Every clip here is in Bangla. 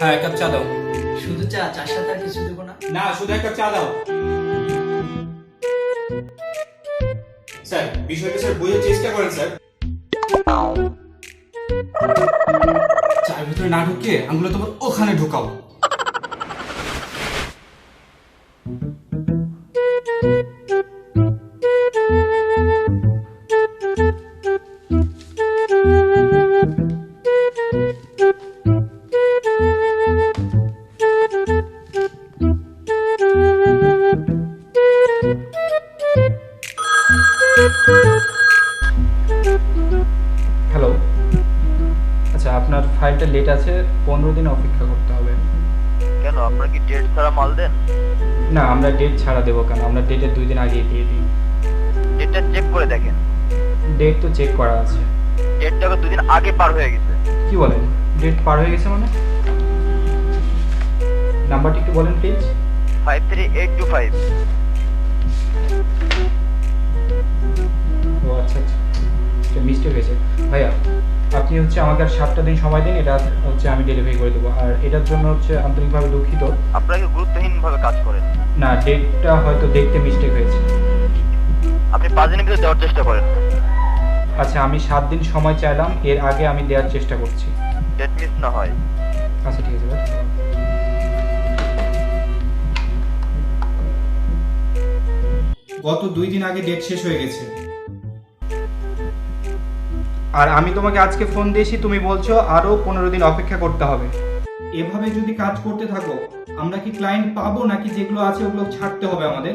হ্যাঁ এক কাপ চা দাও। শুধু চা চার সাথে আর কিছু দেবো না? না শুধু এক কাপ চা দাও। স্যার বিষয়টা স্যার বোঝার চেষ্টা করেন স্যার। চার ভিতরে না ঢুকিয়ে আঙুলে তোমার ওখানে ঢুকাও। ফাইলটা লেট আছে পনেরো দিন অপেক্ষা করতে হবে। কেন? আপনারা কি ডেট ছাড়া মাল দেন? না আমরা ডেট ছাড়া দেবো কেন? আমরা ডেটের দুই দিন আগে দিয়ে দিই। ডেটটা চেক করে দেখেন। ডেট তো চেক করা আছে। ডেটটা দুদিন আগে পার হয়ে গেছে। কি বলেন? ডেট পার হয়ে গেছে মানে? নাম্বারটা একটু বলেন please five three eight two five হচ্ছে আমাকে আর সাতটা দিন সময় দিন এটা হচ্ছে আমি ডেলিভারি করে দেবো। আর এটার জন্য হচ্ছে আন্তরিকভাবে দুঃখিত। আপনাকে গুরুত্বহীনভাবে কাজ করেন। না ডেটটা হয়তো দেখতে মিস্টেক হয়েছে। আপনি পাঁচ দিনের ভিতরে দেওয়ার চেষ্টা করেন। আচ্ছা আমি সাত দিন সময় চাইলাম এর আগে আমি দেওয়ার চেষ্টা করছি। ডেট মিস না হয়। আচ্ছা ঠিক আছে গত দুই দিন আগে ডেট শেষ হয়ে গেছে। আর আমি তোমাকে আজকে ফোন দিয়েছি তুমি বলছো আরও পনেরো দিন অপেক্ষা করতে হবে। এভাবে যদি কাজ করতে থাকো আমরা কি ক্লায়েন্ট পাবো নাকি যেগুলো আছে ওগুলো ছাড়তে হবে আমাদের?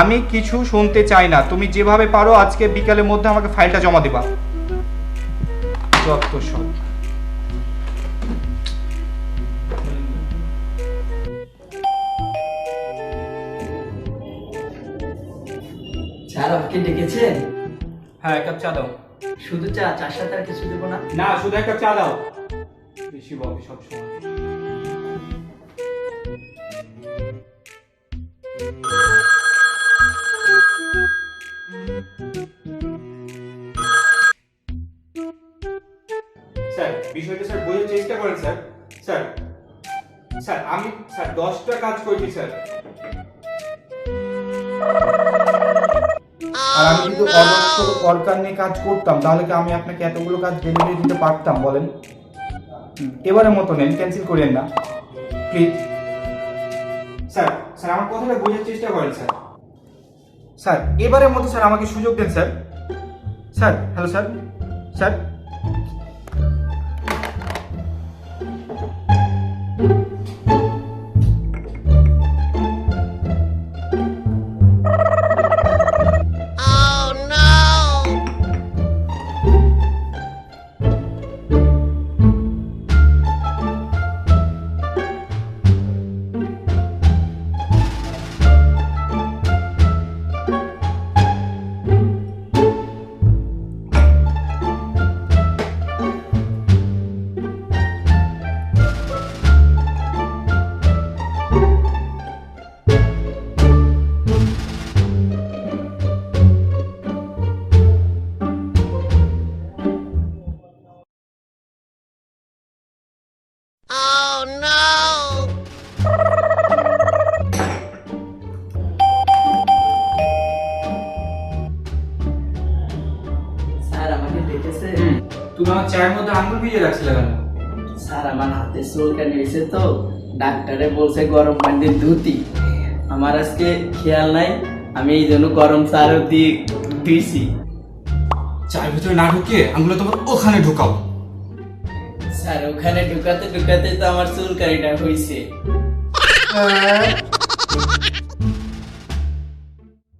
আমি কিছু শুনতে চাই না। তুমি যেভাবে পারো আজকে বিকালের মধ্যে আমাকে ফাইলটা জমা দিবা। যত সব। স্যার আমাকে ডেকেছেন? হ্যাঁ এক কাপ চা দাও। শুধু চা, চার সাথে আর কিছু দেবো না। না, শুধু একটা চা দাও। বেশি বকে সব সময় স্যার, বিষয়টা স্যার চেষ্টা করেন, স্যার। স্যার স্যার, আমি, স্যার, দশটা কাজ করছি স্যার। আমি যদি দরকার নিয়ে কাজ করতাম তাহলে কি আমি আপনাকে এতগুলো কাজ ডেলিভারি দিতে পারতাম বলেন? এবারের মতো নেন ক্যান্সেল করেন না। প্লিজ স্যার স্যার আমার কথাটা বোঝার চেষ্টা করেন স্যার। স্যার এবারের মতো স্যার আমাকে সুযোগ দেন sir. Sir hello sir sir. Sir. তুমি আমার চায়ের মধ্যে আঙুল ভিজে রাখছিলে কেন? স্যার আমার হাতে চুলকানি হয়েছে তো। ডাক্তারে বলছে গরম পানিতে ধুতি। আমার আজকে খেয়াল নাই আমি এই জন্য গরম চারও দিয়ে দিয়েছি চায়ের ভিতরে না ঢুকিয়ে আঙুলে তোমার ওখানে ঢুকাও। স্যার ওখানে ঢুকাতে ঢুকাতে তো আমার চুলকানিটা হয়েছে